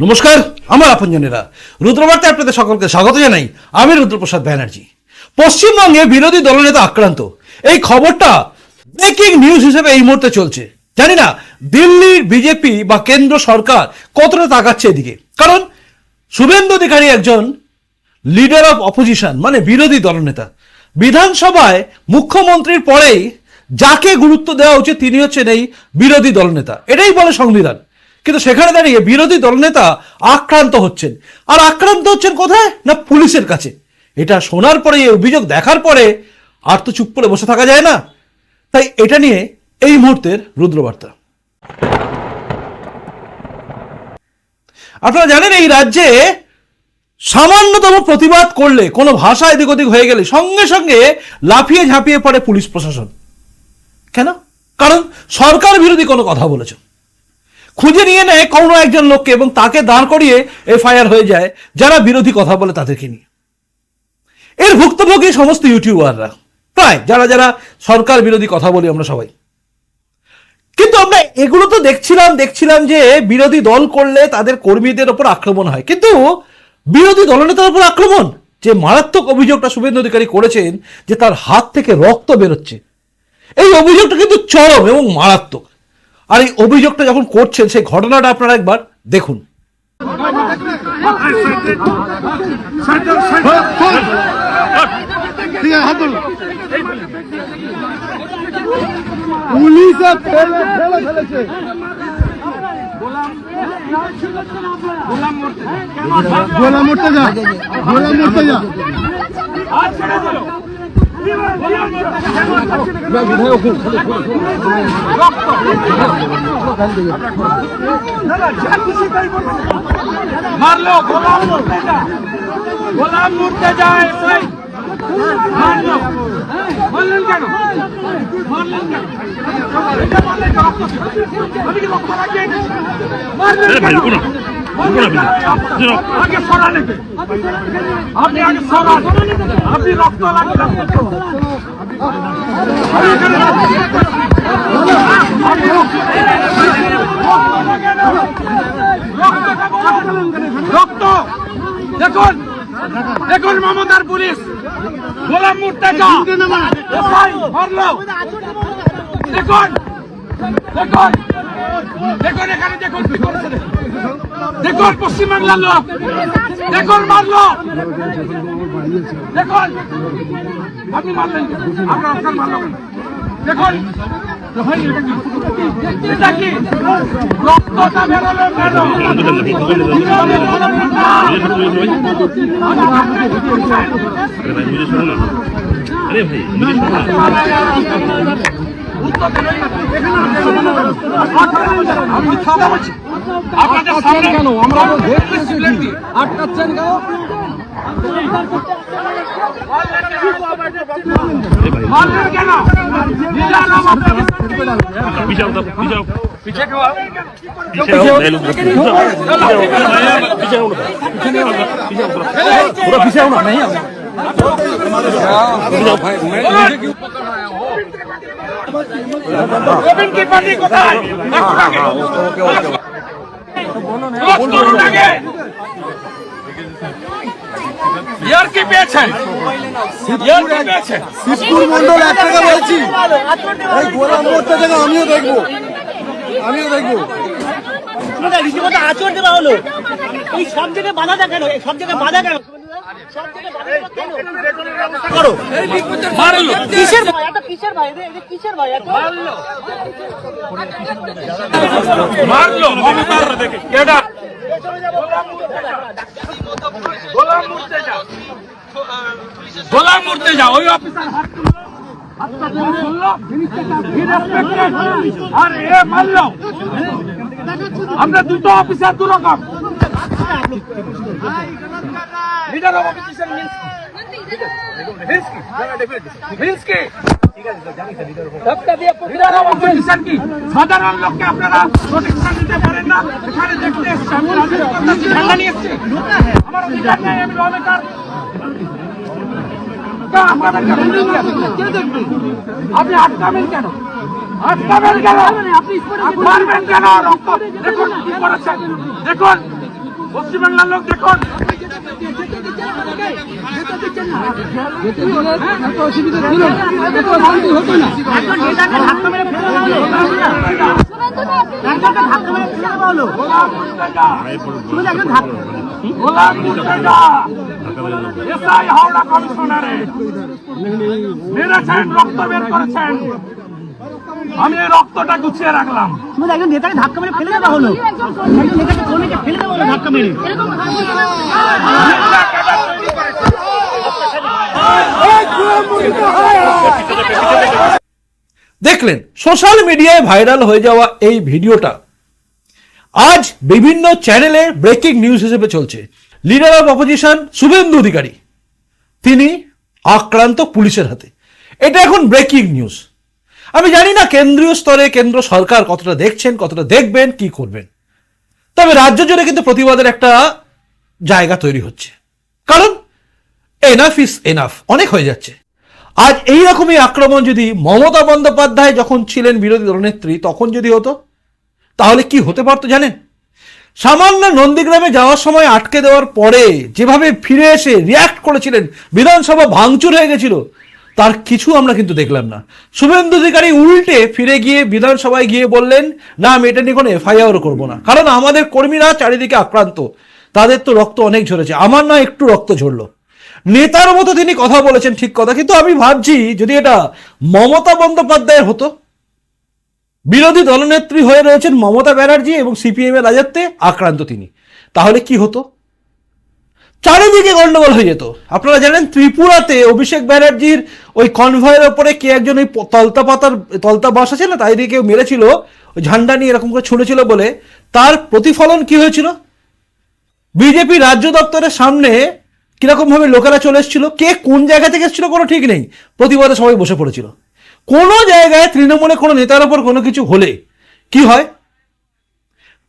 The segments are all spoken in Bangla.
নমস্কার, আমার আপনজনেরা। রুদ্রবার্তে আপনাদের সকলকে স্বাগত জানাই। আমি রুদ্রপ্রসাদ ব্যানার্জি। পশ্চিমবঙ্গে বিরোধী দলনেতা আক্রান্ত। এই খবরটা ব্রেকিং নিউজ হিসেবে এই মুহূর্তে চলছে। জানি না দিল্লির বিজেপি বা কেন্দ্র সরকার কতটা তাকাচ্ছে এদিকে। কারণ, শুভেন্দু অধিকারী একজন লিডার অফ অপোজিশন মানে বিরোধী দলনেতা। বিধানসভায় মুখ্যমন্ত্রীর পরেই যাকে গুরুত্ব দেওয়া উচিত, তিনি হচ্ছেন এই বিরোধী দলনেতা। এটাই বলে সংবিধান। কিন্তু সেখানে দাঁড়িয়ে বিরোধী দলনেতা আক্রান্ত হচ্ছেন। আর আক্রান্ত হচ্ছেন কোথায়? না পুলিশের কাছে। এটা শোনার পরে, এই অভিযোগ দেখার পরে আর তো চুপ করে বসে থাকা যায় না। তাই এটা নিয়ে এই মুহূর্তের রুদ্রবার্তা। আপনারা জানেন, এই রাজ্যে সামান্যতম প্রতিবাদ করলে, কোনো ভাষা এদিক ওদিক হয়ে গেলে সঙ্গে সঙ্গে লাফিয়ে ঝাঁপিয়ে পড়ে পুলিশ প্রশাসন। কেন? কারণ সরকার বিরোধী কোনো কথা বলেছ। খুঁজে নিয়ে নেয় কোনো একজন লোককে এবং তাকে দাঁড় করিয়ে এফআইআর হয়ে যায়, যারা বিরোধী কথা বলে তাদেরকে নিয়ে। এর ভুক্তভোগী সমস্ত ইউটিউবাররা, প্রায় যারা যারা সরকার বিরোধী কথা বলি আমরা সবাই। কিন্তু আমরা এগুলো তো দেখছিলাম দেখছিলাম যে বিরোধী দল করলে তাদের কর্মীদের ওপর আক্রমণ হয়। কিন্তু বিরোধী দলনেতার উপর আক্রমণ, যে মারাত্মক অভিযোগটা শুভেন্দু অধিকারী করেছেন যে তার হাত থেকে রক্ত বেরোচ্ছে। এই অভিযোগটা কিন্তু চরম এবং মারাত্মক। আর এই অভিযোগটা যখন করছেন, সেই ঘটনাটা আপনারা একবার দেখুন। পুলিশে ফেলে ফেলে, ফেলেছে। গোলা মরতে যা। গোলা মরতে যা। মারলো গোলাম মুর্তে গোলাম মুর্তে যায় মারলো। মারলেন কেন? মারলেন কেন? এটা মারলেন কেন? আমি কি রক্ত লাগিয়ে মারলেন কেন? আগে। আপনি আগে আপনি রক্ত রক্ত দেখুন। দেখুন মমতার পুলিশ। গোলাম মুর্তেজা। মারলো দেখুন। দেখুন। দেখুন এখানে দেখুন কি করেছে দেখুন। দেখুন পশ্চিমবাংলার লোক দেখুন মারলো দেখুন আপনি মারলেন? আপনার মারলো? দেখুন ভাই, এটা কি? এটা রক্তটা বেরোলো কেন अरे আমি মিথ্যা কথা বলছি আপনাদের সামনে কেন আমরা আটকাচ্ছেন কেন মারলেন কেন পিছাও পিছাও পিছাও পিছাও পিছাও না नहीं কি পেয়েছেন? শিবপুর মন্ডল এক টাকা বলছি এই গোলাম থেকে আমিও দেখব। আমিও দেখব। রীতিমতো আচরণ দেওয়া হলো। এই সব জায়গায় বাধা এই সব জায়গায় বাধা কেন মারলো। এটা মারলো। কেডা? গোলাম মুর্তে যা গোলাম মুর্তে যা ওই অফিসার হাত আর এ মারলো। আমরা দুটো অফিসার দু রকম লিডার মিন্স মিন্স কি? কি? সাধারণ লোককে আপনারা প্রোটেকশন দিতে পারেন না এখানে দেখতে আমার অধিকার নেই আমি অধিকার কেন? আপনি আটকাবেন কেন? আটকাবেন কেন? আপনি মারবেন কেন? দেখুন কি করেছেন। দেখুন পশ্চিমবাংলার লোক দেখুন। হাওড়া কমিশনারে মেরেছেন রক্ত বের করেছেন। আমি এই রক্তটা গুছিয়ে রাখলাম। শুনুন একজন নেতাকে ধাক্কা মেরে ফেলে দেওয়া হলো। একজন নেতাকে কর্মীকে ফেলে দেওয়া হলো ধাক্কা মেরে? দেখলেন সোশ্যাল মিডিয়ায় ভাইরাল হয়ে যাওয়া এই ভিডিওটা। আজ বিভিন্ন চ্যানেলে ব্রেকিং নিউজ হিসেবে চলছে। Leader of opposition Suvendu Adhikari. তিনি আক্রান্ত পুলিশের হাতে। এটা এখন ব্রেকিং নিউজ। আমি জানি না কেন্দ্রীয় স্তরে কেন্দ্র সরকার কতটা দেখছেন, কতটা দেখবেন, কি করবেন। তবে রাজ্য জুড়ে কিন্তু প্রতিবাদের একটা জায়গা তৈরি হচ্ছে। কারণ এনাফ ইস এনাফ অনেক হয়ে যাচ্ছে। আজ এই রকমই আক্রমণ যদি মমতা বন্দ্যোপাধ্যায় যখন ছিলেন বিরোধী দলনেত্রী তখন যদি হতো, তাহলে কি হতে পারতো জানেন? সামান্য নন্দীগ্রামে যাওয়ার সময় আটকে দেওয়ার পরে যেভাবে ফিরে এসে রিয়াক্ট করেছিলেন, বিধানসভা ভাঙচুর হয়ে গেছিল তার কিছু আমরা কিন্তু দেখলাম না। শুভেন্দু অধিকারী উল্টে ফিরে গিয়ে বিধানসভায় গিয়ে বললেন, না, আমি এটা নিয়ে কোনো এফআইআর করব না। কারণ আমাদের কর্মীরা চারিদিকে আক্রান্ত। তাদের তো রক্ত অনেক ঝরেছে। আমার না একটু রক্ত ঝরলো। নেতার মতো তিনি কথা বলেছেন ঠিক কথা। কিন্তু আমি ভাবছি, যদি এটা মমতা বন্দ্যোপাধ্যায়ের হতো, বিরোধী দলনেত্রী হয়ে রয়েছেন মমতা ব্যানার্জি এবং সিপিএম এর রাজত্বে আক্রান্ত তিনি, তাহলে কি হতো? চারিদিকে গন্ডগোল হয়ে যেত। আপনারা জানেন ত্রিপুরাতে অভিষেক ব্যানার্জির ওই কনভয়ের ওপরে কে একজন ওই তলতা পাতার তলতা বাস আছে না, তাই কেউ মেরেছিল, ওই ঝান্ডা নিয়ে এরকম করে ছুঁড়েছিল বলে, তার প্রতিফলন কি হয়েছিল? বিজেপি রাজ্য দপ্তরের সামনে কীরকম ভাবে লোকেরা চলে এসেছিল, কে কোন জায়গা থেকে এসেছিল কোনো ঠিক নেই, প্রতিবাদে সবাই বসে পড়েছিল। কোনো জায়গায় তৃণমূলে কোনো নেতার ওপর কোনো কিছু হলে কি হয়?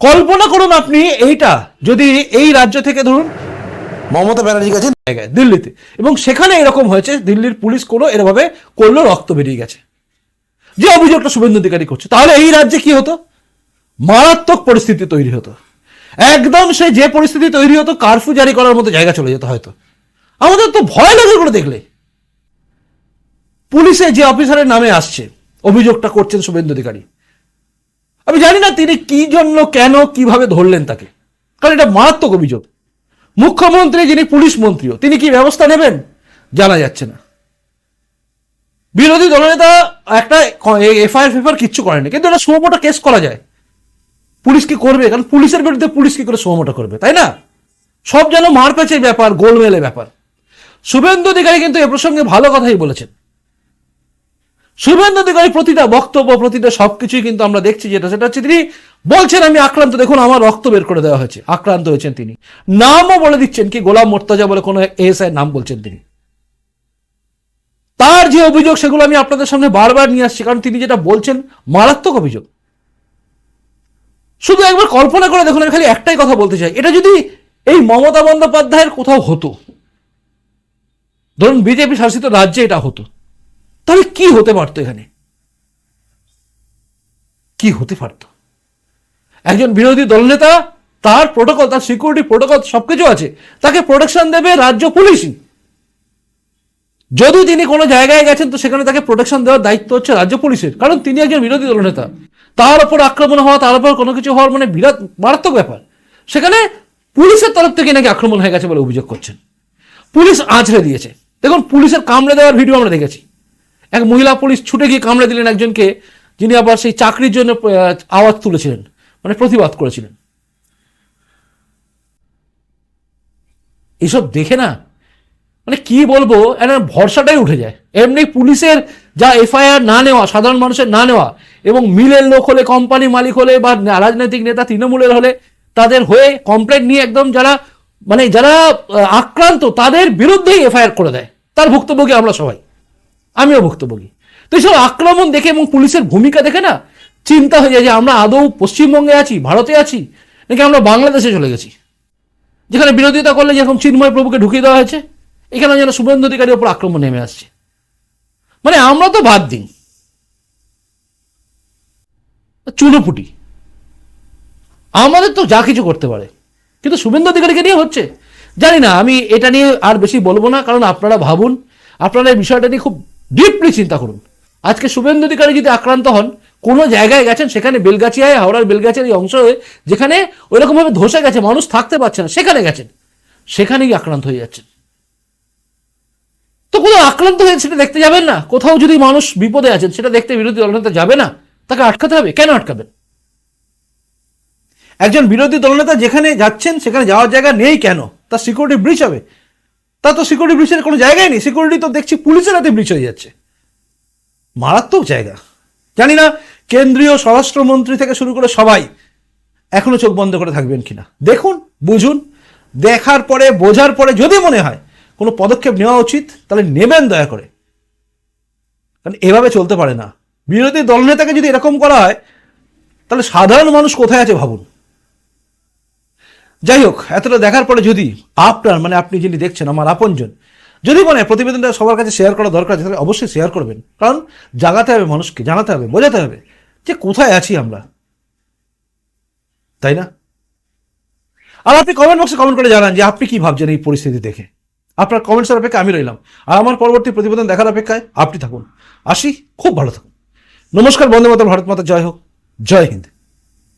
কল্পনা করুন আপনি এইটা, যদি এই রাজ্য থেকে ধরুন মমতা ব্যানার্জি জায়গায়, দিল্লিতে। এবং সেখানে এরকম হয়েছে, দিল্লির পুলিশ কোনো এরভাবে করল, রক্ত বেরিয়ে গেছে। যে অভিযোগটা শুভেন্দু অধিকারী করছে, তাহলে এই রাজ্যে কি হতো? মারাত্মক পরিস্থিতি তৈরি হতো। একদম সে যে পরিস্থিতি তৈরি হতো, কারফিউ জারি করার মতো জায়গা চলে যেত হয়তো। আমাদের তো ভয় লাগে করে দেখলে। পুলিশে যে অফিসারের নামে আসছে, অভিযোগটা করছেন শুভেন্দু অধিকারী। আমি জানি না তিনি কি জন্য, কেন, কীভাবে ধরলেন তাকে। কারণ এটা মারাত্মক অভিযোগ। মুখ্যমন্ত্রী যিনি পুলিশ মন্ত্রীও, তিনি কি ব্যবস্থা নেবেন? জানা যাচ্ছে না। বিরোধী দলনেতা একটা এফআইআর ফেফার কিচ্ছু করেনি, কিন্তু এটা সুমোটো কেস করা যায়। পুলিশ কি করবে? কারণ পুলিশের বিরুদ্ধে পুলিশ কি করে সুমোটো করবে, তাই না? সব যেন মারপ্যাচের ব্যাপার, গোলমেলে ব্যাপার। শুভেন্দু অধিকারী কিন্তু এ প্রসঙ্গে ভালো কথাই বলেছেন। শুভেন্দু অধিকারী প্রতিটা বক্তব্য, প্রতিটা সবকিছুই কিন্তু আমরা দেখছি যেটা, সেটা হচ্ছে তিনি বলছেন, আমি আক্রান্ত। দেখুন, আমার রক্ত বের করে দেওয়া হয়েছে। আক্রান্ত হয়েছেন তিনি। নামও বলে দিচ্ছেন কি, গোলাম মোর্তাজা বলে কোনো এএসআই নাম বলছেন তিনি। তার যে অভিযোগ, সেগুলো আমি আপনাদের সামনে বারবার নিয়ে আসছি, কারণ তিনি যেটা বলছেন মারাত্মক অভিযোগ। শুধু একবার কল্পনা করে দেখুন, আমি খালি একটাই কথা বলতে চাই। এটা যদি এই মমতা বন্দ্যোপাধ্যায়ের কোথাও হতো, ধরুন, বিজেপি শাসিত রাজ্যে এটা হতো তাহলে কি হতে পারতো এখানে? কি হতে পারতো? একজন বিরোধী দলনেতা, তার প্রোটোকল তার সিকিউরিটি প্রোটোকল সবকিছু আছে, তাকে প্রোটেকশন দেবে রাজ্য পুলিশই যদি তিনি কোনো জায়গায় গেছেন, তো সেখানে তাকে প্রোটেকশন দেওয়ার দায়িত্ব হচ্ছে রাজ্য পুলিশের, কারণ তিনি একজন বিরোধী দলনেতা। তার উপর আক্রমণ হওয়া, তার উপর কোনো কিছু হওয়ার মানে বিরাট মারাত্মক ব্যাপার। সেখানে পুলিশের তরফ থেকে নাকি আক্রমণ হয়ে গেছে বলে অভিযোগ করছেন। পুলিশ আঁচড়ে দিয়েছে। দেখুন, পুলিশের কামড়ে দেওয়ার ভিডিও আমরা দেখেছি। এক মহিলা পুলিশ ছুটে গিয়ে কামড়ে দিলেন একজনকে, যিনি আবার সেই চাকরির জন্য আওয়াজ তুলেছিলেন মানে প্রতিবাদ করেছিলেন। এসব দেখে না মানে কি বলব একটা ভরসাটাই উঠে যায়। এমনি পুলিশের যা এফআইআর না নেওয়া, সাধারণ মানুষের না নেওয়া, এবং মিলের লোক হলে, কোম্পানি মালিক হলে, বা রাজনৈতিক নেতা তৃণমূলের হলে, তাদের হয়ে কমপ্লেন নিয়ে একদম যারা মানে যারা আক্রান্ত, তাদের বিরুদ্ধেই এফআইআর করে দেয়। তার ভুক্তভোগী আমরা সবাই। আমিও ভুক্তভোগী। তো এইসব আক্রমণ দেখে এবং পুলিশের ভূমিকা দেখে না চিন্তা হয়ে যায় যে আমরা আদৌ পশ্চিমবঙ্গে আছি, ভারতে আছি, নাকি আমরা বাংলাদেশে চলে গেছি। যেখানে বিরোধিতা করলে যেরকম চিন্ময় প্রভুকে ঢুকিয়ে দেওয়া হয়েছে, এখানে যেন শুভেন্দু অধিকারীর ওপর আক্রমণ নেমে আসছে। মানে আমরা তো বাদ দিই। চুনোপুটি। আমাদের তো যা কিছু করতে পারে। কিন্তু শুভেন্দু অধিকারীকে নিয়ে হচ্ছে। জানি না, আমি এটা নিয়ে আর বেশি বলব না, কারণ আপনারা ভাবুন, আপনারা এই বিষয়টা নিয়ে খুব ডিপলি চিন্তা করুন। আজকে শুভেন্দু অধিকারী যদি আক্রান্ত হন, কোনো জায়গায় গেছেন, সেখানে বেলগাছিয়ায়, হাওড়ার বেলগাছিয়ার এই অংশ হয়ে, যেখানে ওইরকমভাবে ধসে গেছে, মানুষ থাকতে পারছে না, সেখানে গেছেন। সেখানেই আক্রান্ত হয়ে যাচ্ছেন। তো কোনো আক্রান্ত হয়ে সেটা দেখতে যাবেন না। কোথাও যদি মানুষ বিপদে আছেন, সেটা দেখতে বিরোধী দলনেতা যাবে না। তাকে আটকাতে হবে? কেন আটকাবেন? একজন বিরোধী দলনেতা যেখানে যাচ্ছেন, সেখানে যাওয়ার জায়গা নেই কেন? তার সিকিউরিটি ব্রিচ হবে? তা তো সিকিউরিটি ব্রিচের কোনো জায়গায় নেই। সিকিউরিটি তো দেখছি পুলিশের হাতে ব্রিচ হয়ে যাচ্ছে। মারাত্মক জায়গা। জানি না কেন্দ্রীয় স্বরাষ্ট্রমন্ত্রী থেকে শুরু করে সবাই এখনও চোখ বন্ধ করে থাকবেন কিনা। দেখুন, বুঝুন, দেখার পরে, বোঝার পরে যদি মনে হয় কোনো পদক্ষেপ নেওয়া উচিত, তাহলে নেবেন দয়া করে। কারণ এভাবে চলতে পারে না। বিরোধী দলনেতাকে যদি এরকম করা হয়, তাহলে সাধারণ মানুষ কোথায় আছে ভাবুন? যাই হোক এতটা দেখার পরে যদি আপনার মানে আপনি যিনি দেখছেন, আমার আপনজন, যদি মনে প্রতিবেদনটা সবার কাছে শেয়ার করা দরকার আছে, তাহলে অবশ্যই শেয়ার করবেন। কারণ জাগাতে হবে মানুষকে, জানাতে হবে, বোঝাতে হবে যে কোথায় আছি আমরা। তাই না? আর আপনি কমেন্ট বক্সে কমেন্ট করে জানান যে আপনি কি ভাবছেন এই পরিস্থিতি দেখে। আপনার কমেন্টসের অপেক্ষা আমি রইলাম। আর আমার পরবর্তী প্রতিবেদন দেখার অপেক্ষায় আপনি থাকুন। আসি, খুব ভালো থাকুন। নমস্কার, বন্দে মাতা ভারত মাতা, জয় হোক। জয় হিন্দ।